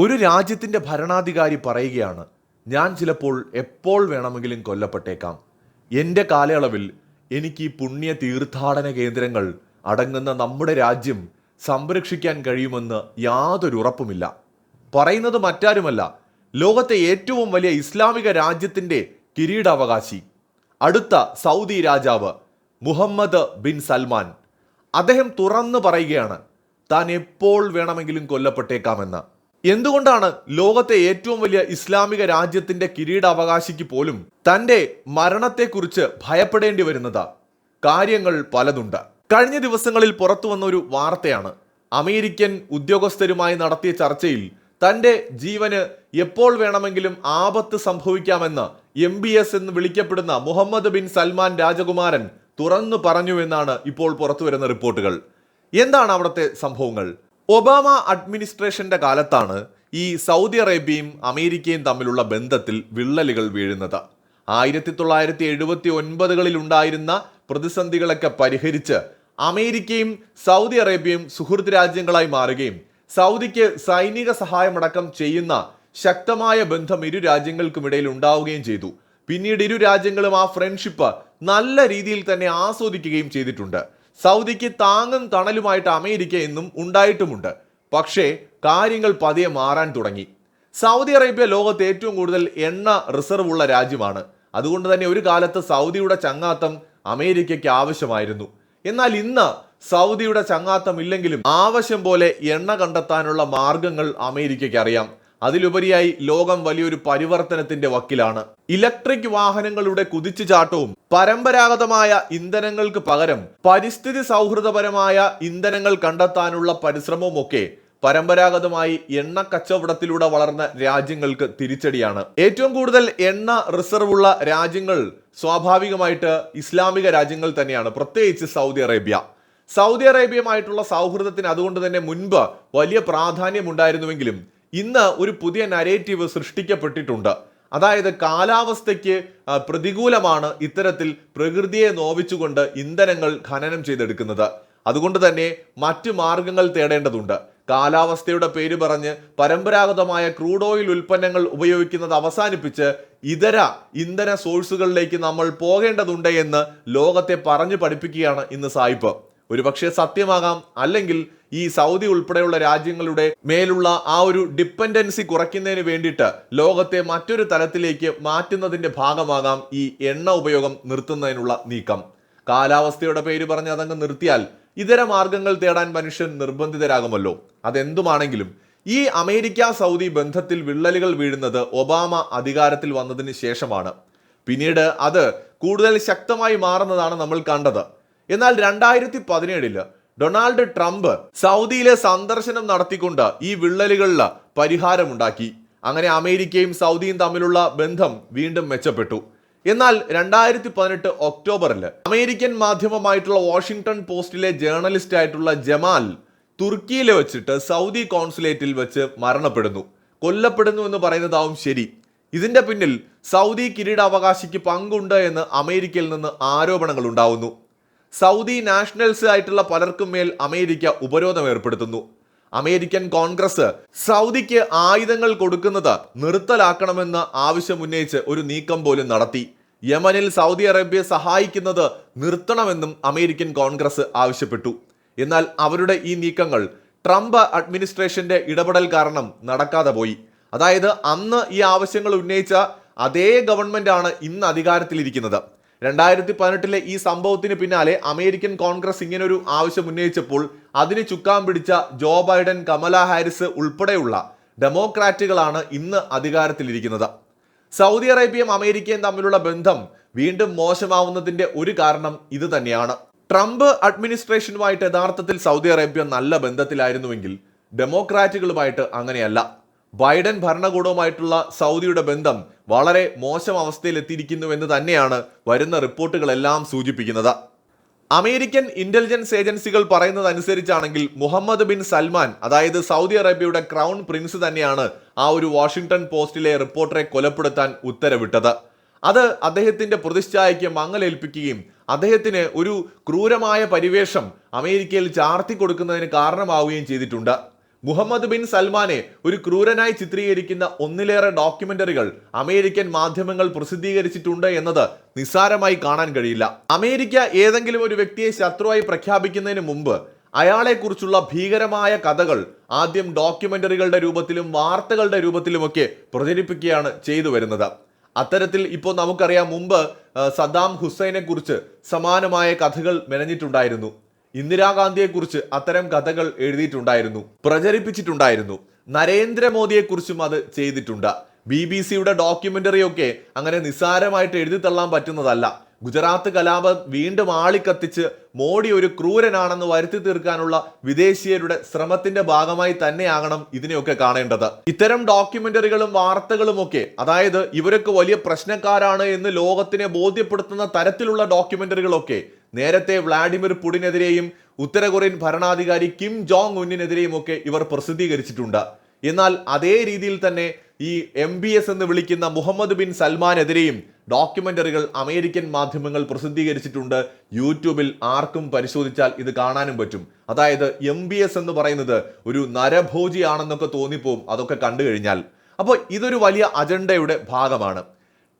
ഒരു രാജ്യത്തിന്റെ ഭരണാധികാരി പറയുകയാണ് ഞാൻ ചിലപ്പോൾ എപ്പോൾ വേണമെങ്കിലും കൊല്ലപ്പെട്ടേക്കാം. എന്റെ കാലയളവിൽ എനിക്ക് ഈ പുണ്യ തീർത്ഥാടന കേന്ദ്രങ്ങൾ അടങ്ങുന്ന നമ്മുടെ രാജ്യം സംരക്ഷിക്കാൻ കഴിയുമെന്ന് യാതൊരു ഉറപ്പുമില്ല. പറയുന്നത് മറ്റാരുമല്ല ലോകത്തെ ഏറ്റവും വലിയ ഇസ്ലാമിക രാജ്യത്തിന്റെ കിരീടാവകാശി. അടുത്ത സൗദി രാജാവ് മുഹമ്മദ് ബിൻ സൽമാൻ. അദ്ദേഹം തുറന്നു പറയുകയാണ് താൻ എപ്പോൾ വേണമെങ്കിലും കൊല്ലപ്പെട്ടേക്കാമെന്ന്. എന്തുകൊണ്ടാണ് ലോകത്തെ ഏറ്റവും വലിയ ഇസ്ലാമിക രാജ്യത്തിന്റെ കിരീടാവകാശിക്ക് പോലും തന്റെ മരണത്തെക്കുറിച്ച് ഭയപ്പെടേണ്ടി വരുന്നത്? കാര്യങ്ങൾ പലതുണ്ട്. കഴിഞ്ഞ ദിവസങ്ങളിൽ പുറത്തു വന്ന ഒരു വാർത്തയാണ്. അമേരിക്കൻ ഉദ്യോഗസ്ഥരുമായി നടത്തിയ ചർച്ചയിൽ തന്റെ ജീവന് എപ്പോൾ വേണമെങ്കിലും ആപത്ത് സംഭവിക്കാമെന്ന് എം ബി എസ് എന്ന് വിളിക്കപ്പെടുന്ന മുഹമ്മദ് ബിൻ സൽമാൻ രാജകുമാരൻ തുറന്നു പറഞ്ഞു എന്നാണ് ഇപ്പോൾ പുറത്തു വരുന്ന റിപ്പോർട്ടുകൾ. എന്താണ് അവിടുത്തെ സംഭവങ്ങൾ? ഒബാമ അഡ്മിനിസ്ട്രേഷന്റെ കാലത്താണ് ഈ സൗദി അറേബ്യയും അമേരിക്കയും തമ്മിലുള്ള ബന്ധത്തിൽ വിള്ളലുകൾ വീഴുന്നത്. ആയിരത്തി തൊള്ളായിരത്തി എഴുപത്തി ഒൻപതുകളിൽ ഉണ്ടായിരുന്ന പ്രതിസന്ധികളൊക്കെ പരിഹരിച്ച് അമേരിക്കയും സൗദി അറേബ്യയും സുഹൃത്ത് രാജ്യങ്ങളായി മാറുകയും സൗദിക്ക് സൈനിക സഹായമടക്കം ചെയ്യുന്ന ശക്തമായ ബന്ധം ഇരു രാജ്യങ്ങൾക്കുമിടയിൽ ഉണ്ടാവുകയും ചെയ്തു. പിന്നീട് ഇരു രാജ്യങ്ങളും ആ ഫ്രണ്ട്ഷിപ്പ് നല്ല രീതിയിൽ തന്നെ ആസ്വദിക്കുകയും ചെയ്തിട്ടുണ്ട്. സൗദിക്ക് താങ്ങും തണലുമായിട്ട് അമേരിക്ക എന്നും ഉണ്ടായിട്ടുമുണ്ട്. പക്ഷേ കാര്യങ്ങൾ പതിയെ മാറാൻ തുടങ്ങി. സൗദി അറേബ്യ ലോകത്ത് ഏറ്റവും കൂടുതൽ എണ്ണ റിസർവ് ഉള്ള രാജ്യമാണ്. അതുകൊണ്ട് തന്നെ ഒരു കാലത്ത് സൗദിയുടെ ചങ്ങാത്തം അമേരിക്കയ്ക്ക് ആവശ്യമായിരുന്നു. എന്നാൽ ഇന്ന് സൗദിയുടെ ചങ്ങാത്തം ഇല്ലെങ്കിലും ആവശ്യം പോലെ എണ്ണ കണ്ടെത്താനുള്ള മാർഗങ്ങൾ അമേരിക്കയ്ക്ക് അറിയാം. അതിലുപരിയായി ലോകം വലിയൊരു പരിവർത്തനത്തിന്റെ വക്കിലാണ്. ഇലക്ട്രിക് വാഹനങ്ങളുടെ കുതിച്ചുചാട്ടവും പരമ്പരാഗതമായ ഇന്ധനങ്ങൾക്ക് പകരം പരിസ്ഥിതി സൗഹൃദപരമായ ഇന്ധനങ്ങൾ കണ്ടെത്താനുള്ള പരിശ്രമവും ഒക്കെ പരമ്പരാഗതമായി എണ്ണ കച്ചവടത്തിലൂടെ വളർന്ന രാജ്യങ്ങൾക്ക് തിരിച്ചടിയാണ്. ഏറ്റവും കൂടുതൽ എണ്ണ റിസർവ് ഉള്ള രാജ്യങ്ങൾ സ്വാഭാവികമായിട്ട് ഇസ്ലാമിക രാജ്യങ്ങൾ തന്നെയാണ് പ്രത്യേകിച്ച് സൗദി അറേബ്യ. സൗദി അറേബ്യയുമായിട്ടുള്ള സൗഹൃദത്തിന് അതുകൊണ്ട് തന്നെ മുൻപ് വലിയ പ്രാധാന്യം ഉണ്ടായിരുന്നുവെങ്കിലും ഇന്ന് ഒരു പുതിയ നരേറ്റീവ് സൃഷ്ടിക്കപ്പെട്ടിട്ടുണ്ട്. അതായത് കാലാവസ്ഥയ്ക്ക് പ്രതികൂലമാണ് ഇത്തരത്തിൽ പ്രകൃതിയെ നോവിച്ചുകൊണ്ട് ഇന്ധനങ്ങൾ ഖനനം ചെയ്തെടുക്കുന്നത്. അതുകൊണ്ട് തന്നെ മറ്റു മാർഗങ്ങൾ തേടേണ്ടതുണ്ട്. കാലാവസ്ഥയുടെ പേര് പറഞ്ഞ് പരമ്പരാഗതമായ ക്രൂഡ് ഓയിൽ ഉൽപ്പന്നങ്ങൾ ഉപയോഗിക്കുന്നത് അവസാനിപ്പിച്ച് ഇതര ഇന്ധന സോഴ്സുകളിലേക്ക് നമ്മൾ പോകേണ്ടതുണ്ട് എന്ന് ലോകത്തെ പറഞ്ഞു പഠിപ്പിക്കുകയാണ് ഇന്ന് സായിപ്പ്. ഒരുപക്ഷെ സത്യമാകാം അല്ലെങ്കിൽ ഈ സൗദി ഉൾപ്പെടെയുള്ള രാജ്യങ്ങളുടെ മേലുള്ള ആ ഒരു ഡിപ്പെൻഡൻസി കുറയ്ക്കുന്നതിന് വേണ്ടിയിട്ട് ലോകത്തെ മറ്റൊരു തലത്തിലേക്ക് മാറ്റുന്നതിന്റെ ഭാഗമാകാം ഈ എണ്ണ ഉപയോഗം നിർത്തുന്നതിനുള്ള നീക്കം. കാലാവസ്ഥയുടെ പേര് പറഞ്ഞ് അതങ്ങ് നിർത്തിയാൽ ഇതര മാർഗങ്ങൾ തേടാൻ മനുഷ്യൻ നിർബന്ധിതരാകുമല്ലോ. അതെന്തുമാണെങ്കിലും ഈ അമേരിക്ക സൗദി ബന്ധത്തിൽ വിള്ളലുകൾ വീഴുന്നത് ഒബാമ അധികാരത്തിൽ വന്നതിന് ശേഷമാണ്. പിന്നീട് അത് കൂടുതൽ ശക്തമായി മാറുന്നതാണ് നമ്മൾ കണ്ടത്. എന്നാൽ രണ്ടായിരത്തി പതിനേഴിൽ ഡൊണാൾഡ് ട്രംപ് സൗദിയിലെ സന്ദർശനം നടത്തിക്കൊണ്ട് ഈ വിള്ളലുകളിൽ പരിഹാരമുണ്ടാക്കി. അങ്ങനെ അമേരിക്കയും സൗദിയും തമ്മിലുള്ള ബന്ധം വീണ്ടും മെച്ചപ്പെട്ടു. എന്നാൽ രണ്ടായിരത്തി പതിനെട്ട് ഒക്ടോബറിൽ അമേരിക്കൻ മാധ്യമമായിട്ടുള്ള വാഷിംഗ്ടൺ പോസ്റ്റിലെ ജേർണലിസ്റ്റ് ആയിട്ടുള്ള ജമാൽ തുർക്കിയിൽ വെച്ചിട്ട് സൗദി കോൺസുലേറ്റിൽ വെച്ച് മരണപ്പെടുന്നു. കൊല്ലപ്പെടുന്നു എന്ന് പറയുന്നതാവും ശരി. ഇതിന്റെ പിന്നിൽ സൗദി കിരീടാവകാശിക്ക് പങ്കുണ്ട് എന്ന് അമേരിക്കയിൽ നിന്ന് ആരോപണങ്ങൾ ഉണ്ടാവുന്നു. സൗദി നാഷണൽസ് ആയിട്ടുള്ള പലർക്കും മേൽ അമേരിക്ക ഉപരോധം ഏർപ്പെടുത്തുന്നു. അമേരിക്കൻ കോൺഗ്രസ് സൗദിക്ക് ആയുധങ്ങൾ കൊടുക്കുന്നത് നിർത്തലാക്കണമെന്ന് ആവശ്യമുന്നയിച്ച് ഒരു നീക്കം പോലും നടത്തി. യമനിൽ സൗദി അറേബ്യയെ സഹായിക്കുന്നത് നിർത്തണമെന്നും അമേരിക്കൻ കോൺഗ്രസ് ആവശ്യപ്പെട്ടു. എന്നാൽ അവരുടെ ഈ നീക്കങ്ങൾ ട്രംപ് അഡ്മിനിസ്ട്രേഷന്റെ ഇടപെടൽ കാരണം നടക്കാതെ പോയി. അതായത് അന്ന് ഈ ആവശ്യങ്ങൾ ഉന്നയിച്ച അതേ ഗവൺമെന്റ് ആണ് ഇന്ന് അധികാരത്തിലിരിക്കുന്നത്. രണ്ടായിരത്തി പതിനെട്ടിലെ ഈ സംഭവത്തിന് പിന്നാലെ അമേരിക്കൻ കോൺഗ്രസ് ഇങ്ങനൊരു ആവശ്യം ഉന്നയിച്ചപ്പോൾ അതിന് ചുക്കാൻ പിടിച്ച ജോ ബൈഡൻ കമല ഹാരിസ് ഉൾപ്പെടെയുള്ള ഡെമോക്രാറ്റുകളാണ് ഇന്ന് അധികാരത്തിലിരിക്കുന്നത്. സൗദി അറേബ്യയും അമേരിക്കയും തമ്മിലുള്ള ബന്ധം വീണ്ടും മോശമാവുന്നതിന്റെ ഒരു കാരണം ഇത് തന്നെയാണ്. ട്രംപ് അഡ്മിനിസ്ട്രേഷനുമായിട്ട് യഥാർത്ഥത്തിൽ സൗദി അറേബ്യ നല്ല ബന്ധത്തിലായിരുന്നുവെങ്കിൽ ഡെമോക്രാറ്റുകളുമായിട്ട് അങ്ങനെയല്ല. ബൈഡൻ ഭരണകൂടവുമായിട്ടുള്ള സൗദിയുടെ ബന്ധം വളരെ മോശം അവസ്ഥയിലെത്തിയിരിക്കുന്നുവെന്ന് തന്നെയാണ് വരുന്ന റിപ്പോർട്ടുകളെല്ലാം സൂചിപ്പിക്കുന്നത്. അമേരിക്കൻ ഇന്റലിജൻസ് ഏജൻസികൾ പറയുന്നത് അനുസരിച്ചാണെങ്കിൽ മുഹമ്മദ് ബിൻ സൽമാൻ അതായത് സൗദി അറേബ്യയുടെ ക്രൗൺ പ്രിൻസ് തന്നെയാണ് ആ ഒരു വാഷിംഗ്ടൺ പോസ്റ്റിലെ റിപ്പോർട്ടറെ കൊലപ്പെടുത്താൻ ഉത്തരവിട്ടത്. അത് അദ്ദേഹത്തിന്റെ പ്രതിഷ്ഠായ്ക്ക് മങ്ങലേൽപ്പിക്കുകയും അദ്ദേഹത്തിന് ഒരു ക്രൂരമായ പരിവേഷം അമേരിക്കയിൽ ചാർത്തി കൊടുക്കുന്നതിന് കാരണമാവുകയും ചെയ്തിട്ടുണ്ട്. മുഹമ്മദ് ബിൻ സൽമാനെ ഒരു ക്രൂരനായി ചിത്രീകരിക്കുന്ന ഒന്നിലേറെ ഡോക്യുമെന്ററികൾ അമേരിക്കൻ മാധ്യമങ്ങൾ പ്രസിദ്ധീകരിച്ചിട്ടുണ്ട് എന്നത് നിസ്സാരമായി കാണാൻ കഴിയില്ല. അമേരിക്ക ഏതെങ്കിലും ഒരു വ്യക്തിയെ ശത്രുവായി പ്രഖ്യാപിക്കുന്നതിന് മുമ്പ് അയാളെക്കുറിച്ചുള്ള ഭീകരമായ കഥകൾ ആദ്യം ഡോക്യുമെന്ററികളുടെ രൂപത്തിലും വാർത്തകളുടെ രൂപത്തിലുമൊക്കെ പ്രചരിപ്പിക്കുകയാണ് ചെയ്തു വരുന്നത്. അത്തരത്തിൽ ഇപ്പോൾ നമുക്കറിയാം മുമ്പ് സദ്ദാം ഹുസൈനെ കുറിച്ച് സമാനമായ കഥകൾ മെനഞ്ഞിട്ടുണ്ടായിരുന്നു. ഇന്ദിരാഗാന്ധിയെക്കുറിച്ച് അത്തരം കഥകൾ എഴുതിയിട്ടുണ്ടായിരുന്നു പ്രചരിപ്പിച്ചിട്ടുണ്ടായിരുന്നു. നരേന്ദ്രമോദിയെക്കുറിച്ചും അത് ചെയ്തിട്ടുണ്ട്. ബി ബി സിയുടെ ഡോക്യുമെന്ററി ഒക്കെ അങ്ങനെ നിസ്സാരമായിട്ട് എഴുതി തള്ളാൻ പറ്റുന്നതല്ല. ഗുജറാത്ത് കലാപം വീണ്ടും ആളിക്കത്തിച്ച് മോഡി ഒരു ക്രൂരനാണെന്ന് വരുത്തി തീർക്കാനുള്ള വിദേശീയരുടെ ശ്രമത്തിന്റെ ഭാഗമായി തന്നെയാകണം ഇതിനെയൊക്കെ കാണേണ്ടത്. ഇത്തരം ഡോക്യുമെന്ററികളും വാർത്തകളും ഒക്കെ അതായത് ഇവരൊക്കെ വലിയ പ്രശ്നക്കാരാണ് എന്ന് ലോകത്തിനെ ബോധ്യപ്പെടുത്തുന്ന തരത്തിലുള്ള ഡോക്യുമെന്ററികളൊക്കെ നേരത്തെ വ്ളാഡിമിർ പുടിനെതിരെയും ഉത്തര കൊറിയൻ ഭരണാധികാരി കിം ജോങ് ഉന്നിനെതിരെയും ഒക്കെ ഇവർ പ്രസിദ്ധീകരിച്ചിട്ടുണ്ട്. എന്നാൽ അതേ രീതിയിൽ തന്നെ ഈ എം എന്ന് വിളിക്കുന്ന മുഹമ്മദ് ബിൻ സൽമാനെതിരെയും ഡോക്യുമെന്ററികൾ അമേരിക്കൻ മാധ്യമങ്ങൾ പ്രസിദ്ധീകരിച്ചിട്ടുണ്ട്. യൂട്യൂബിൽ ആർക്കും പരിശോധിച്ചാൽ ഇത് കാണാനും പറ്റും. അതായത് എം ബി എസ് എന്ന് പറയുന്നത് ഒരു നരഭോജിയാണെന്നൊക്കെ തോന്നിപ്പോവും അതൊക്കെ കണ്ടു കഴിഞ്ഞാൽ. അപ്പോൾ ഇതൊരു വലിയ അജണ്ടയുടെ ഭാഗമാണ്.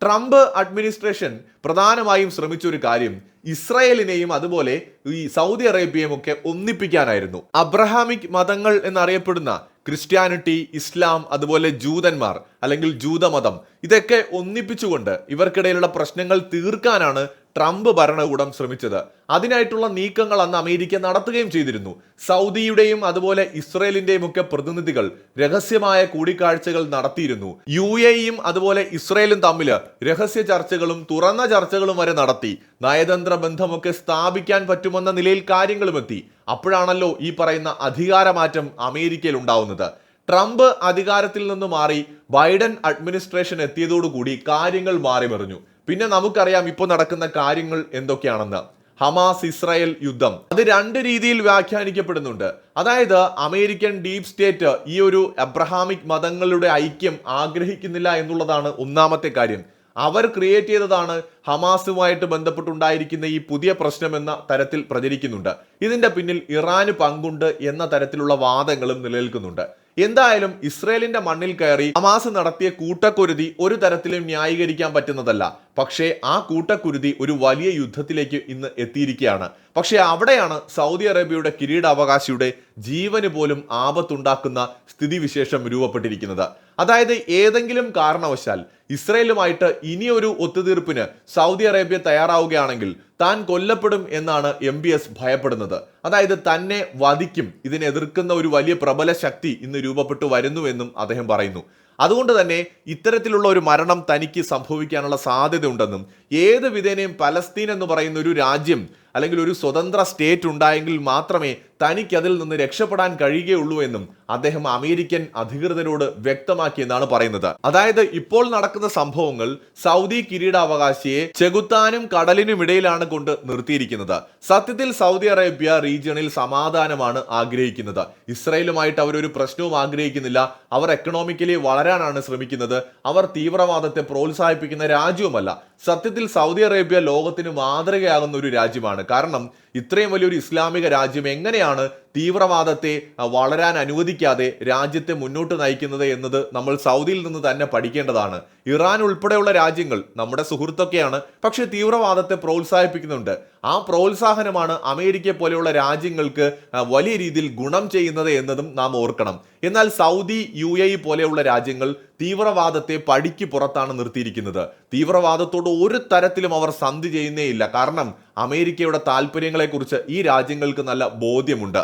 ട്രംപ് അഡ്മിനിസ്ട്രേഷൻ പ്രധാനമായും ശ്രമിച്ച ഒരു കാര്യം ഇസ്രയേലിനെയും അതുപോലെ ഈ സൗദി അറേബ്യയും ഒക്കെ ഒന്നിപ്പിക്കാനായിരുന്നു. അബ്രഹാമിക് മതങ്ങൾ എന്നറിയപ്പെടുന്ന ക്രിസ്ത്യാനിറ്റി ഇസ്ലാം അതുപോലെ ജൂതന്മാർ അല്ലെങ്കിൽ ജൂതമതം ഇതൊക്കെ ഒന്നിപ്പിച്ചുകൊണ്ട് ഇവർക്കിടയിലുള്ള പ്രശ്നങ്ങൾ തീർക്കാനാണ് ട്രംപ് ഭരണകൂടം ശ്രമിച്ചത്. അതിനായിട്ടുള്ള നീക്കങ്ങൾ അന്ന് അമേരിക്ക നടത്തുകയും ചെയ്തിരുന്നു. സൗദിയുടെയും അതുപോലെ ഇസ്രയേലിന്റെയും ഒക്കെ പ്രതിനിധികൾ രഹസ്യമായ കൂടിക്കാഴ്ചകൾ നടത്തിയിരുന്നു. യു എയും അതുപോലെ ഇസ്രയേലും തമ്മിൽ രഹസ്യ ചർച്ചകളും തുറന്ന ചർച്ചകളും വരെ നടത്തി. നയതന്ത്ര ബന്ധമൊക്കെ സ്ഥാപിക്കാൻ പറ്റുമെന്ന നിലയിൽ കാര്യങ്ങളും എത്തി. അപ്പോഴാണല്ലോ ഈ പറയുന്ന അധികാരമാറ്റം അമേരിക്കയിൽ ഉണ്ടാവുന്നത്. ട്രംപ് അധികാരത്തിൽ നിന്ന് മാറി ബൈഡൻ അഡ്മിനിസ്ട്രേഷൻ എത്തിയതോടുകൂടി കാര്യങ്ങൾ മാറി മറിഞ്ഞു പിന്നെ നമുക്കറിയാം ഇപ്പോൾ നടക്കുന്ന കാര്യങ്ങൾ എന്തൊക്കെയാണെന്ന്. ഹമാസ് ഇസ്രായേൽ യുദ്ധം. അത് രണ്ട് രീതിയിൽ വ്യാഖ്യാനിക്കപ്പെടുന്നുണ്ട്. അതായത് അമേരിക്കൻ ഡീപ് സ്റ്റേറ്റ് ഈ ഒരു അബ്രഹാമിക് മതങ്ങളുടെ ഐക്യം ആഗ്രഹിക്കുന്നില്ല എന്നുള്ളതാണ് ഒന്നാമത്തെ കാര്യം. അവർ ക്രിയേറ്റ് ചെയ്തതാണ് ഹമാസുമായിട്ട് ബന്ധപ്പെട്ടുണ്ടായിരിക്കുന്ന ഈ പുതിയ പ്രശ്നം എന്ന തരത്തിൽ പ്രചരിക്കുന്നുണ്ട്. ഇതിന്റെ പിന്നിൽ ഇറാന് പങ്കുണ്ട് എന്ന തരത്തിലുള്ള വാദങ്ങളും നിലനിൽക്കുന്നുണ്ട്. എന്തായാലും ഇസ്രയേലിന്റെ മണ്ണിൽ കയറി ഹമാസ് നടത്തിയ കൂട്ടക്കുരുതി ഒരു തരത്തിലും ന്യായീകരിക്കാൻ പറ്റുന്നതല്ല. പക്ഷേ ആ കൂട്ടക്കുരുതി ഒരു വലിയ യുദ്ധത്തിലേക്ക് ഇന്ന് എത്തിയിരിക്കുകയാണ്. പക്ഷേ അവിടെയാണ് സൗദി അറേബ്യയുടെ കിരീടാവകാശിയുടെ ജീവന് പോലും ആപത്തുണ്ടാക്കുന്ന സ്ഥിതിവിശേഷം രൂപപ്പെട്ടിരിക്കുന്നത്. അതായത് ഏതെങ്കിലും കാരണവശാൽ ഇസ്രയേലുമായിട്ട് ഇനിയൊരു ഒത്തുതീർപ്പിന് സൗദി അറേബ്യ തയ്യാറാവുകയാണെങ്കിൽ താൻ കൊല്ലപ്പെടും എന്നാണ് എം ബി എസ് ഭയപ്പെടുന്നത്. അതായത് തന്നെ വധിക്കും ഇതിനെ എതിർക്കുന്ന ഒരു വലിയ പ്രബല ശക്തി ഇന്ന് രൂപപ്പെട്ടു വരുന്നുവെന്നും അദ്ദേഹം പറയുന്നു. അതുകൊണ്ട് തന്നെ ഇത്തരത്തിലുള്ള ഒരു മരണം തനിക്ക് സംഭവിക്കാനുള്ള സാധ്യതയുണ്ടെന്നും ഏത് വിധേനയും പലസ്തീൻ എന്ന് പറയുന്ന ഒരു രാജ്യം അല്ലെങ്കിൽ ഒരു സ്വതന്ത്ര സ്റ്റേറ്റ് ഉണ്ടായെങ്കിൽ മാത്രമേ തനിക്ക് അതിൽ നിന്ന് രക്ഷപ്പെടാൻ കഴിയുകയുള്ളൂ എന്നും അദ്ദേഹം അമേരിക്കൻ അധികൃതരോട് വ്യക്തമാക്കിയെന്നാണ് പറയുന്നത്. അതായത് ഇപ്പോൾ നടക്കുന്ന സംഭവങ്ങൾ സൗദി കിരീടാവകാശിയെ ചെകുത്താനും കടലിനും ഇടയിലാണ് കൊണ്ട് നിർത്തിയിരിക്കുന്നത്. സത്യത്തിൽ സൗദി അറേബ്യ റീജിയണിൽ സമാധാനമാണ് ആഗ്രഹിക്കുന്നത്. ഇസ്രയേലുമായിട്ട് അവരൊരു പ്രശ്നവും ആഗ്രഹിക്കുന്നില്ല. അവർ എക്കണോമിക്കലി വളരാനാണ് ശ്രമിക്കുന്നത്. അവർ തീവ്രവാദത്തെ പ്രോത്സാഹിപ്പിക്കുന്ന രാജ്യവുമല്ല. സത്യത്തിൽ സൗദി അറേബ്യ ലോകത്തിന് മാതൃകയാകുന്ന ഒരു രാജ്യമാണ്. കാരണം ഇത്രയും വലിയൊരു ഇസ്ലാമിക രാജ്യം എങ്ങനെയാണ് തീവ്രവാദത്തെ വളരാൻ അനുവദിക്കാതെ രാജ്യത്തെ മുന്നോട്ട് നയിക്കുന്നത് എന്നത് നമ്മൾ സൗദിയിൽ നിന്ന് തന്നെ പഠിക്കേണ്ടതാണ്. ഇറാൻ ഉൾപ്പെടെയുള്ള രാജ്യങ്ങൾ നമ്മുടെ സുഹൃത്തൊക്കെയാണ് പക്ഷേ തീവ്രവാദത്തെ പ്രോത്സാഹിപ്പിക്കുന്നുണ്ട്. ആ പ്രോത്സാഹനമാണ് അമേരിക്ക പോലെയുള്ള രാജ്യങ്ങൾക്ക് വലിയ രീതിയിൽ ഗുണം ചെയ്യുന്നത് എന്നതും നാം ഓർക്കണം. എന്നാൽ സൗദി യു എ പോലെയുള്ള രാജ്യങ്ങൾ തീവ്രവാദത്തെ പടിക്ക് പുറത്താണ് നിർത്തിയിരിക്കുന്നത്. തീവ്രവാദത്തോട് ഒരു തരത്തിലും അവർ സന്ധി ചെയ്യുന്നേയില്ല. കാരണം അമേരിക്കയുടെ താല്പര്യങ്ങളെക്കുറിച്ച് ഈ രാജ്യങ്ങൾക്ക് നല്ല ബോധ്യമുണ്ട്.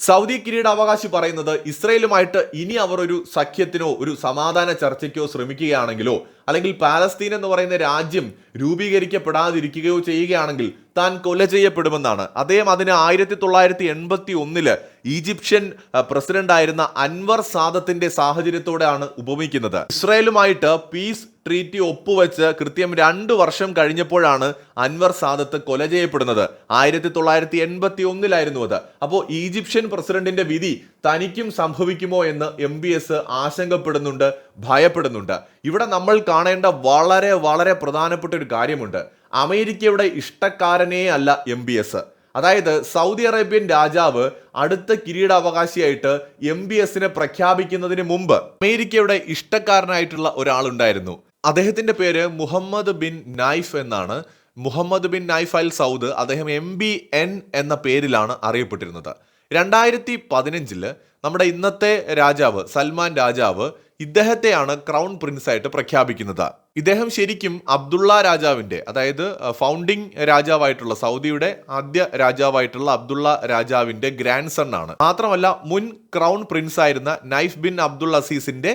സൗദി കിരീടാവകാശി പറയുന്നത് ഇസ്രയേലുമായിട്ട് ഇനി അവർ ഒരു സഖ്യത്തിനോ ഒരു സമാധാന ചർച്ചയ്ക്കോ ശ്രമിക്കുകയാണെങ്കിലോ അല്ലെങ്കിൽ പാലസ്തീൻ എന്ന് പറയുന്ന രാജ്യം രൂപീകരിക്കപ്പെടാതിരിക്കുകയോ ചെയ്യുകയാണെങ്കിൽ താൻ കൊല ചെയ്യപ്പെടുമെന്നാണ്. അദ്ദേഹം അതിന് ആയിരത്തി തൊള്ളായിരത്തി എൺപത്തി ഒന്നിൽ ഈജിപ്ഷ്യൻ പ്രസിഡന്റായിരുന്ന അൻവർ സാദത്തിന്റെ സാഹചര്യത്തോടെയാണ് ഉപമിക്കുന്നത്. ഇസ്രയേലുമായിട്ട് പീസ് ട്രീറ്റി ഒപ്പുവെച്ച് കൃത്യം രണ്ട് വർഷം കഴിഞ്ഞപ്പോഴാണ് അൻവർ സാദത്ത് കൊല ചെയ്യപ്പെടുന്നത്. ആയിരത്തി തൊള്ളായിരത്തി എൺപത്തി ഒന്നിലായിരുന്നു അത്. അപ്പോൾ ഈജിപ്ഷ്യൻ പ്രസിഡന്റിന്റെ വിധി തനിക്കും സംഭവിക്കുമോ എന്ന് എം ബി എസ് ആശങ്കപ്പെടുന്നുണ്ട് ഭയപ്പെടുന്നുണ്ട്. ഇവിടെ നമ്മൾ കാണേണ്ട വളരെ വളരെ പ്രധാനപ്പെട്ട ഒരു കാര്യമുണ്ട്. അമേരിക്കയുടെ ഇഷ്ടക്കാരനേ അല്ല എം ബി എസ്. അതായത് സൗദി അറേബ്യൻ രാജാവ് അടുത്ത കിരീടാവകാശിയായിട്ട് എം ബി എസിനെ പ്രഖ്യാപിക്കുന്നതിന് മുമ്പ് അമേരിക്കയുടെ ഇഷ്ടക്കാരനായിട്ടുള്ള ഒരാളുണ്ടായിരുന്നു. അദ്ദേഹത്തിന്റെ പേര് മുഹമ്മദ് ബിൻ നൈഫ് എന്നാണ്. Muhammad bin Nayef al Saud അദ്ദേഹം എം ബി എൻ എന്ന പേരിലാണ് അറിയപ്പെട്ടിരുന്നത്. രണ്ടായിരത്തി പതിനഞ്ചിൽ നമ്മുടെ ഇന്നത്തെ രാജാവ് സൽമാൻ രാജാവ് ഇദ്ദേഹത്തെയാണ് ക്രൗൺ പ്രിൻസ് ആയിട്ട് പ്രഖ്യാപിക്കുന്നത്. ഇദ്ദേഹം ശരിക്കും അബ്ദുള്ള രാജാവിന്റെ അതായത് ഫൗണ്ടിങ് രാജാവായിട്ടുള്ള സൗദിയുടെ ആദ്യ രാജാവായിട്ടുള്ള അബ്ദുള്ള രാജാവിന്റെ ഗ്രാൻഡ് സൺ ആണ്. മാത്രമല്ല മുൻ ക്രൗൺ പ്രിൻസ് ആയിരുന്ന നൈഫ് ബിൻ അബ്ദുൾ അസീസിന്റെ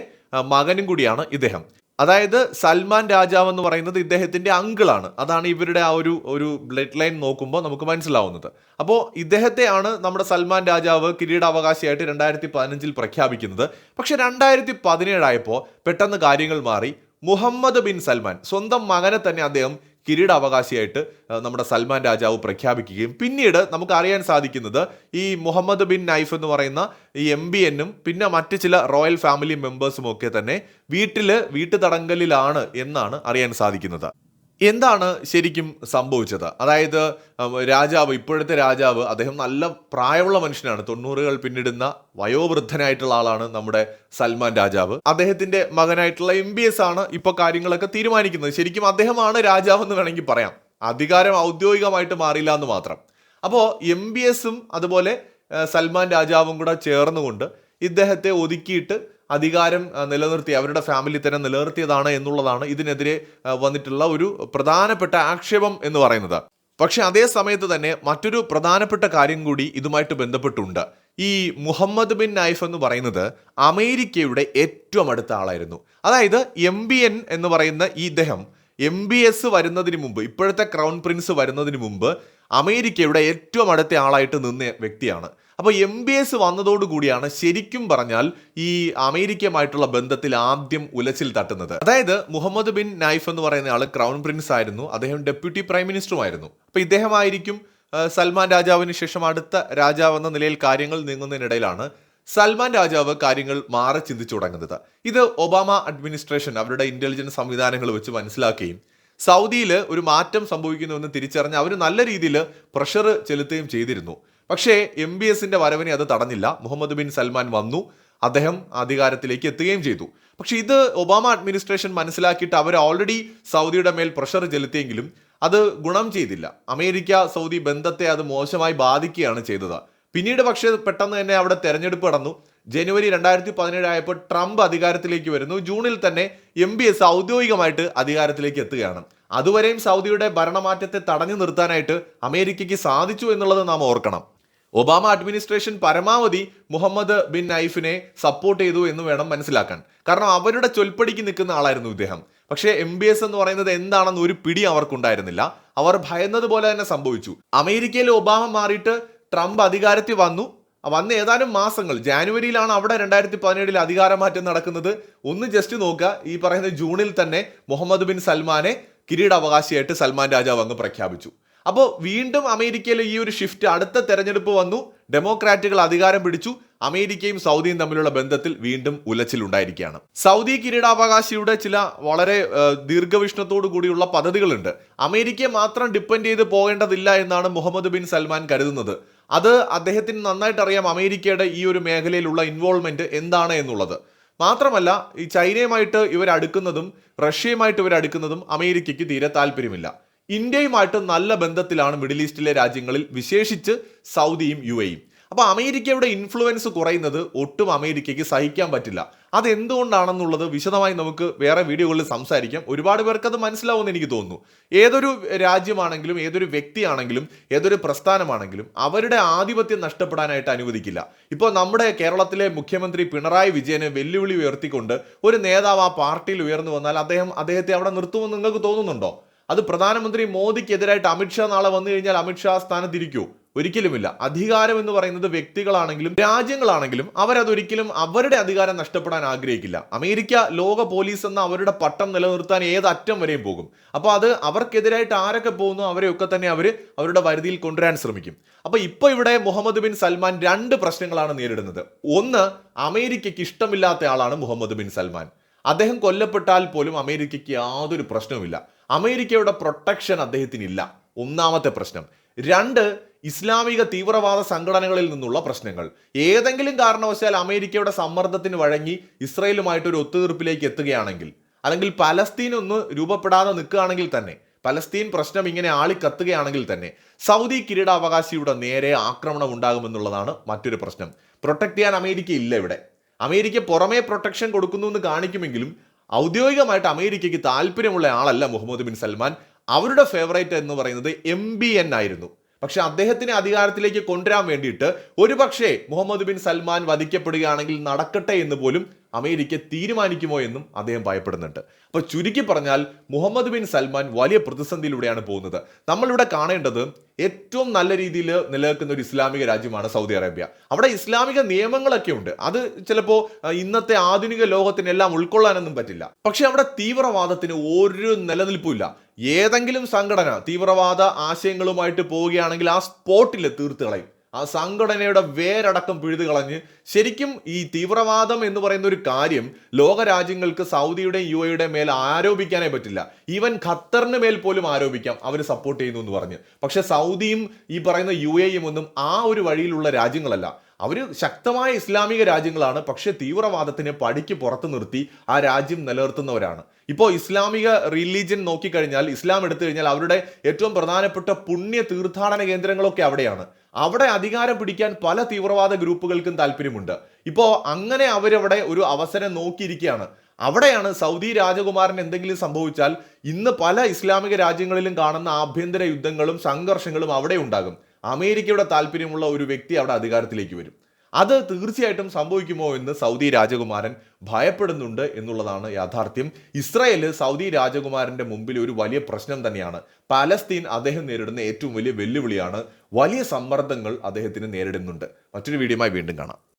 മകനും കൂടിയാണ് ഇദ്ദേഹം. അതായത് സൽമാൻ രാജാവ് എന്ന് പറയുന്നത് ഇദ്ദേഹത്തിന്റെ അങ്കിളാണ്. അതാണ് ഇവരുടെ ആ ഒരു ഒരു ബ്ലഡ് ലൈൻ നോക്കുമ്പോൾ നമുക്ക് മനസ്സിലാവുന്നത്. അപ്പോൾ ഇദ്ദേഹത്തെയാണ് നമ്മുടെ സൽമാൻ രാജാവ് കിരീടാവകാശിയായിട്ട് രണ്ടായിരത്തി പതിനഞ്ചിൽ പ്രഖ്യാപിക്കുന്നത്. പക്ഷേ രണ്ടായിരത്തി പതിനേഴായപ്പോൾ പെട്ടെന്ന് കാര്യങ്ങൾ മാറി. മുഹമ്മദ് ബിൻ സൽമാൻ സ്വന്തം മകനെ തന്നെ അദ്ദേഹം കിരീടാവകാശിയായിട്ട് നമ്മുടെ സൽമാൻ രാജാവ് പ്രഖ്യാപിക്കുകയും. പിന്നീട് നമുക്ക് അറിയാൻ സാധിക്കുന്നത് ഈ മുഹമ്മദ് ബിൻ നൈഫ് എന്ന് പറയുന്ന ഈ എം ബി എന്നും പിന്നെ മറ്റ് ചില റോയൽ ഫാമിലി മെമ്പേഴ്സും ഒക്കെ തന്നെ വീട്ടിൽ വീട്ടുതടങ്കലിലാണ് എന്നാണ് അറിയാൻ സാധിക്കുന്നത്. എന്താണ് ശരിക്കും സംഭവിച്ചത്? അതായത് രാജാവ് ഇപ്പോഴത്തെ രാജാവ് അദ്ദേഹം നല്ല പ്രായമുള്ള മനുഷ്യനാണ്. തൊണ്ണൂറുകൾ പിന്നിടുന്ന വയോവൃദ്ധനായിട്ടുള്ള ആളാണ് നമ്മുടെ സൽമാൻ രാജാവ്. അദ്ദേഹത്തിന്റെ മകനായിട്ടുള്ള എം ബി എസ് ആണ് ഇപ്പോൾ കാര്യങ്ങളൊക്കെ തീരുമാനിക്കുന്നത്. ശരിക്കും അദ്ദേഹമാണ് രാജാവ് എന്ന് വേണമെങ്കിൽ പറയാം. അധികാരം ഔദ്യോഗികമായിട്ട് മാറിയില്ല എന്ന് മാത്രം. അപ്പോൾ എം ബി എസും അതുപോലെ സൽമാൻ രാജാവും കൂടെ ചേർന്നുകൊണ്ട് ഇദ്ദേഹത്തെ ഒതുക്കിയിട്ട് അധികാരം നിലനിർത്തി അവരുടെ ഫാമിലി തന്നെ നിലനിർത്തിയതാണ് എന്നുള്ളതാണ് ഇതിനെതിരെ വന്നിട്ടുള്ള ഒരു പ്രധാനപ്പെട്ട ആക്ഷേപം എന്ന് പറയുന്നത്. പക്ഷേ അതേ സമയത്ത് തന്നെ മറ്റൊരു പ്രധാനപ്പെട്ട കാര്യം കൂടി ഇതുമായിട്ട് ബന്ധപ്പെട്ടുണ്ട്. ഈ മുഹമ്മദ് ബിൻ നൈഫ് എന്ന് പറയുന്നത് അമേരിക്കയുടെ ഏറ്റവും അടുത്ത ആളായിരുന്നു. അതായത് എം ബി എൻ എന്ന് പറയുന്ന ഈ ഇദ്ദേഹം എം ബി എസ് വരുന്നതിന് മുമ്പ് ഇപ്പോഴത്തെ ക്രൗൺ പ്രിൻസ് വരുന്നതിന് മുമ്പ് അമേരിക്കയുടെ ഏറ്റവും അടുത്ത ആളായിട്ട് നിന്ന വ്യക്തിയാണ്. അപ്പോൾ എം ബി എസ് വന്നതോടുകൂടിയാണ് ശരിക്കും പറഞ്ഞാൽ ഈ അമേരിക്കയുമായിട്ടുള്ള ബന്ധത്തിൽ ആദ്യം ഉലച്ചിൽ തട്ടുന്നത്. അതായത് മുഹമ്മദ് ബിൻ നൈഫ് എന്ന് പറയുന്ന ആൾ ക്രൗൺ പ്രിൻസ് ആയിരുന്നു. അദ്ദേഹം ഡെപ്യൂട്ടി പ്രൈം മിനിസ്റ്ററുമായിരുന്നു. അപ്പോൾ ഇദ്ദേഹമായിരിക്കും സൽമാൻ രാജാവിന് ശേഷം അടുത്ത രാജാവ് എന്ന നിലയിൽ കാര്യങ്ങൾ നീങ്ങുന്നതിനിടയിലാണ് സൽമാൻ രാജാവ് കാര്യങ്ങൾ മാറി ചിന്തിച്ചു തുടങ്ങുന്നത്. ഇത് ഒബാമ അഡ്മിനിസ്ട്രേഷൻ അവരുടെ ഇന്റലിജൻസ് സംവിധാനങ്ങൾ വെച്ച് മനസ്സിലാക്കുകയും സൗദിയിൽ ഒരു മാറ്റം സംഭവിക്കുന്നുവെന്ന് തിരിച്ചറിഞ്ഞ് അവർ നല്ല രീതിയിൽ പ്രഷർ ചെലുത്തുകയും ചെയ്തിരുന്നു. പക്ഷേ എം ബി എസിന്റെ വരവിനെ അത് തടഞ്ഞില്ല. മുഹമ്മദ് ബിൻ സൽമാൻ വന്നു അദ്ദേഹം അധികാരത്തിലേക്ക് എത്തുകയും ചെയ്തു. പക്ഷെ ഇത് ഒബാമ അഡ്മിനിസ്ട്രേഷൻ മനസ്സിലാക്കിയിട്ട് അവർ ഓൾറെഡി സൗദിയുടെ മേൽ പ്രഷർ ചെലുത്തിയെങ്കിലും അത് ഗുണം ചെയ്തില്ല. അമേരിക്ക സൗദി ബന്ധത്തെ അത് മോശമായി ബാധിക്കുകയാണ് ചെയ്തത്. പിന്നീട് പക്ഷേ പെട്ടെന്ന് തന്നെ അവിടെ തെരഞ്ഞെടുപ്പ് നടന്നു. ജനുവരി രണ്ടായിരത്തി പതിനേഴ് ആയപ്പോൾ ട്രംപ് അധികാരത്തിലേക്ക് വരുന്നു. ജൂണിൽ തന്നെ എം ബി എസ് ഔദ്യോഗികമായിട്ട് അധികാരത്തിലേക്ക് എത്തുകയാണ്. അതുവരെയും സൗദിയുടെ ഭരണമാറ്റത്തെ തടഞ്ഞു നിർത്താനായിട്ട് അമേരിക്കയ്ക്ക് സാധിച്ചു എന്നുള്ളത് നാം ഓർക്കണം. ഒബാമ അഡ്മിനിസ്ട്രേഷൻ പരമാവധി മുഹമ്മദ് ബിൻ നൈഫിനെ സപ്പോർട്ട് ചെയ്തു എന്ന് വേണം മനസ്സിലാക്കാൻ. കാരണം അവരുടെ ചൊൽപ്പടിക്ക് നിൽക്കുന്ന ആളായിരുന്നു ഇദ്ദേഹം. പക്ഷേ എം ബി എസ് എന്ന് പറയുന്നത് എന്താണെന്ന് ഒരു പിടി അവർക്കുണ്ടായിരുന്നില്ല. അവർ ഭയന്നത് പോലെ തന്നെ സംഭവിച്ചു. അമേരിക്കയിൽ ഒബാമ മാറിയിട്ട് ട്രംപ് അധികാരത്തിൽ വന്നു. വന്ന ഏതാനും മാസങ്ങൾ ജാനുവരിയിലാണ് അവിടെ രണ്ടായിരത്തി പതിനേഴിൽ അധികാരമാറ്റം നടക്കുന്നത്. ഒന്ന് ജസ്റ്റ് നോക്കുക. ഈ പറയുന്ന ജൂണിൽ തന്നെ മുഹമ്മദ് ബിൻ സൽമാനെ കിരീടാവകാശിയായിട്ട് സൽമാൻ രാജാവ് അങ്ങ് പ്രഖ്യാപിച്ചു. അപ്പോൾ വീണ്ടും അമേരിക്കയിൽ ഈ ഒരു ഷിഫ്റ്റ് അടുത്ത തെരഞ്ഞെടുപ്പ് വന്നു. ഡെമോക്രാറ്റുകൾ അധികാരം പിടിച്ചു. അമേരിക്കയും സൗദിയും തമ്മിലുള്ള ബന്ധത്തിൽ വീണ്ടും ഉലച്ചിലുണ്ടായിരിക്കുകയാണ് സൗദി കിരീടാവകാശിയുടെ ചില വളരെ ദീർഘവിഷ്ണത്തോടു കൂടിയുള്ള പദ്ധതികളുണ്ട്. അമേരിക്കയെ മാത്രം ഡിപ്പെൻഡ് ചെയ്ത് പോകേണ്ടതില്ല എന്നാണ് മുഹമ്മദ് ബിൻ സൽമാൻ കരുതുന്നത്. അത് അദ്ദേഹത്തിന് നന്നായിട്ട് അറിയാം അമേരിക്കയുടെ ഈ ഒരു മേഖലയിലുള്ള ഇൻവോൾവ്മെന്റ് എന്താണ് എന്നുള്ളത്. മാത്രമല്ല ഈ ചൈനയുമായിട്ട് ഇവർ അടുക്കുന്നതും റഷ്യയുമായിട്ട് ഇവർ അടുക്കുന്നതും അമേരിക്കയ്ക്ക് തീരെ താല്പര്യമില്ല. ഇന്ത്യയുമായിട്ട് നല്ല ബന്ധത്തിലാണ് മിഡിൽ ഈസ്റ്റിലെ രാജ്യങ്ങളിൽ വിശേഷിച്ച് സൗദിയും യു എയും അപ്പോൾ അമേരിക്കയുടെ ഇൻഫ്ലുവൻസ് കുറയുന്നത് ഒട്ടും അമേരിക്കയ്ക്ക് സഹിക്കാൻ പറ്റില്ല. അതെന്തുകൊണ്ടാണെന്നുള്ളത് വിശദമായി നമുക്ക് വേറെ വീഡിയോകളിൽ സംസാരിക്കാം. ഒരുപാട് പേർക്ക് അത് മനസ്സിലാവുമെന്ന് എനിക്ക് തോന്നുന്നു. ഏതൊരു രാജ്യമാണെങ്കിലും ഏതൊരു വ്യക്തിയാണെങ്കിലും ഏതൊരു പ്രസ്ഥാനമാണെങ്കിലും അവരുടെ ആധിപത്യം നഷ്ടപ്പെടാനായിട്ട് അനുവദിക്കില്ല. ഇപ്പോൾ നമ്മുടെ കേരളത്തിലെ മുഖ്യമന്ത്രി പിണറായി വിജയനെ വെല്ലുവിളി ഉയർത്തിക്കൊണ്ട് ഒരു നേതാവ് ആ പാർട്ടിയിൽ ഉയർന്നു വന്നാൽ അദ്ദേഹം അദ്ദേഹത്തെ അവിടെ നിർത്തുമെന്ന് നിങ്ങൾക്ക് തോന്നുന്നുണ്ടോ? അത് പ്രധാനമന്ത്രി മോദിക്കെതിരായിട്ട് അമിത്ഷാ നാളെ വന്നു കഴിഞ്ഞാൽ അമിത്ഷാ സ്ഥാനത്തിരിക്കൂ. ഒരിക്കലുമില്ല. അധികാരം എന്ന് പറയുന്നത് വ്യക്തികളാണെങ്കിലും രാജ്യങ്ങളാണെങ്കിലും അവരതൊരിക്കലും അവരുടെ അധികാരം നഷ്ടപ്പെടാൻ ആഗ്രഹിക്കില്ല. അമേരിക്ക ലോക പോലീസ് എന്ന അവരുടെ പട്ടം നിലനിർത്താൻ ഏത് അറ്റം വരെയും പോകും. അപ്പോൾ അത് അവർക്കെതിരായിട്ട് ആരൊക്കെ പോകുന്നു അവരെയൊക്കെ തന്നെ അവർ അവരുടെ വരുതിയിൽ കൊണ്ടുവരാൻ ശ്രമിക്കും. അപ്പോൾ ഇപ്പോൾ ഇവിടെ മുഹമ്മദ് ബിൻ സൽമാൻ രണ്ട് പ്രശ്നങ്ങളാണ് നേരിടുന്നത്. ഒന്ന് അമേരിക്കയ്ക്ക് ഇഷ്ടമില്ലാത്ത ആളാണ് മുഹമ്മദ് ബിൻ സൽമാൻ. അദ്ദേഹം കൊല്ലപ്പെട്ടാൽ പോലും അമേരിക്കയ്ക്ക് യാതൊരു പ്രശ്നവുമില്ല. അമേരിക്കയുടെ പ്രൊട്ടക്ഷൻ അദ്ദേഹത്തിനില്ല. ഒന്നാമത്തെ പ്രശ്നം. രണ്ട് ഇസ്ലാമിക തീവ്രവാദ സംഘടനകളിൽ നിന്നുള്ള പ്രശ്നങ്ങൾ. ഏതെങ്കിലും കാരണവശാൽ അമേരിക്കയുടെ സമ്മർദ്ദത്തിന് വഴങ്ങി ഇസ്രയേലുമായിട്ട് ഒരു ഒത്തുതീർപ്പിലേക്ക് എത്തുകയാണെങ്കിൽ അല്ലെങ്കിൽ പലസ്തീൻ ഒന്ന് രൂപപ്പെടാതെ നിൽക്കുകയാണെങ്കിൽ തന്നെ പലസ്തീൻ പ്രശ്നം ഇങ്ങനെ ആളിക്കത്തുകയാണെങ്കിൽ തന്നെ സൗദി കിരീടാവകാശിയുടെ നേരെ ആക്രമണം ഉണ്ടാകുമെന്നുള്ളതാണ് മറ്റൊരു പ്രശ്നം. പ്രൊട്ടക്ട് ചെയ്യാൻ അമേരിക്ക ഇല്ല ഇവിടെ. അമേരിക്ക പുറമേ പ്രൊട്ടക്ഷൻ കൊടുക്കുന്നു എന്ന് കാണിക്കുമെങ്കിലും ഔദ്യോഗികമായിട്ട് അമേരിക്കയ്ക്ക് താല്പര്യമുള്ള ആളല്ല മുഹമ്മദ് ബിൻ സൽമാൻ. അവരുടെ ഫേവറേറ്റ് എന്ന് പറയുന്നത് എം ബി എൻ ആയിരുന്നു. പക്ഷെ അദ്ദേഹത്തിനെ അധികാരത്തിലേക്ക് കൊണ്ടുവരാൻ വേണ്ടിയിട്ട് ഒരുപക്ഷേ മുഹമ്മദ് ബിൻ സൽമാൻ വധിക്കപ്പെടുകയാണെങ്കിൽ നടക്കട്ടെ എന്ന് പോലും അമേരിക്ക തീരുമാനിക്കുമോ എന്നും അദ്ദേഹം ഭയപ്പെടുന്നുണ്ട്. അപ്പോൾ ചുരുക്കി പറഞ്ഞാൽ മുഹമ്മദ് ബിൻ സൽമാൻ വലിയ പ്രതിസന്ധിയിലൂടെയാണ് പോകുന്നത്. നമ്മളിവിടെ കാണേണ്ടത് ഏറ്റവും നല്ല രീതിയിൽ നിലനിൽക്കുന്ന ഒരു ഇസ്ലാമിക രാജ്യമാണ് സൗദി അറേബ്യ. അവിടെ ഇസ്ലാമിക നിയമങ്ങളൊക്കെ ഉണ്ട്. അത് ചിലപ്പോൾ ഇന്നത്തെ ആധുനിക ലോകത്തിനെല്ലാം ഉൾക്കൊള്ളാനൊന്നും പറ്റില്ല. പക്ഷെ അവിടെ തീവ്രവാദത്തിന് ഒരു നിലനിൽപ്പില്ല ഏതെങ്കിലും സംഘടന തീവ്രവാദ ആശയങ്ങളുമായിട്ട് പോവുകയാണെങ്കിൽ ആ സ്പോട്ടിൽ തീർത്ത് കളയും. ആ സംഘടനയുടെ വേരടക്കം പിഴുതു കളഞ്ഞ് ശരിക്കും ഈ തീവ്രവാദം എന്ന് പറയുന്ന ഒരു കാര്യം ലോകരാജ്യങ്ങൾക്ക് സൗദിയുടെയും യു എയുടെയും മേൽ ആരോപിക്കാനേ പറ്റില്ല. ഈവൻ ഖത്തറിന് മേൽ പോലും ആരോപിക്കാം. അവർ സപ്പോർട്ട് ചെയ്യുന്നു എന്ന് പറഞ്ഞ്. പക്ഷെ സൗദിയും ഈ പറയുന്ന യു എയും ഒന്നും ആ ഒരു വഴിയിലുള്ള രാജ്യങ്ങളല്ല. അവർ ശക്തമായ ഇസ്ലാമിക രാജ്യങ്ങളാണ്. പക്ഷേ തീവ്രവാദത്തിനെ പടിക്ക് പുറത്തു നിർത്തി ആ രാജ്യം നിലനിർത്തുന്നവരാണ്. ഇപ്പോൾ ഇസ്ലാമിക റിലീജിയൻ നോക്കിക്കഴിഞ്ഞാൽ ഇസ്ലാം എടുത്തു കഴിഞ്ഞാൽ അവരുടെ ഏറ്റവും പ്രധാനപ്പെട്ട പുണ്യ തീർത്ഥാടന കേന്ദ്രങ്ങളൊക്കെ അവിടെയാണ്. അവിടെ അധികാരം പിടിക്കാൻ പല തീവ്രവാദ ഗ്രൂപ്പുകൾക്കും താല്പര്യമുണ്ട്. ഇപ്പോൾ അങ്ങനെ അവരവിടെ ഒരു അവസരം നോക്കിയിരിക്കുകയാണ്. അവിടെയാണ് സൗദി രാജകുമാരൻ എന്തെങ്കിലും സംഭവിച്ചാൽ ഇന്ന് പല ഇസ്ലാമിക രാജ്യങ്ങളിലും കാണുന്ന ആഭ്യന്തര യുദ്ധങ്ങളും സംഘർഷങ്ങളും അവിടെ ഉണ്ടാകും. അമേരിക്കയുടെ താല്പര്യമുള്ള ഒരു വ്യക്തി അവിടെ അധികാരത്തിലേക്ക് വരും. അത് തീർച്ചയായിട്ടും സംഭവിക്കുമോ എന്ന് സൗദി രാജകുമാരൻ ഭയപ്പെടുന്നുണ്ട് എന്നുള്ളതാണ് യാഥാർത്ഥ്യം. ഇസ്രായേൽ സൗദി രാജകുമാരന്റെ മുമ്പിൽ ഒരു വലിയ പ്രശ്നം തന്നെയാണ്. പാലസ്തീൻ അദ്ദേഹം നേരിടുന്ന ഏറ്റവും വലിയ വെല്ലുവിളിയാണ്. വലിയ സമ്മർദ്ദങ്ങൾ അദ്ദേഹത്തിന് നേരിടുന്നുണ്ട്. മറ്റൊരു വീഡിയോയുമായി വീണ്ടും കാണാം.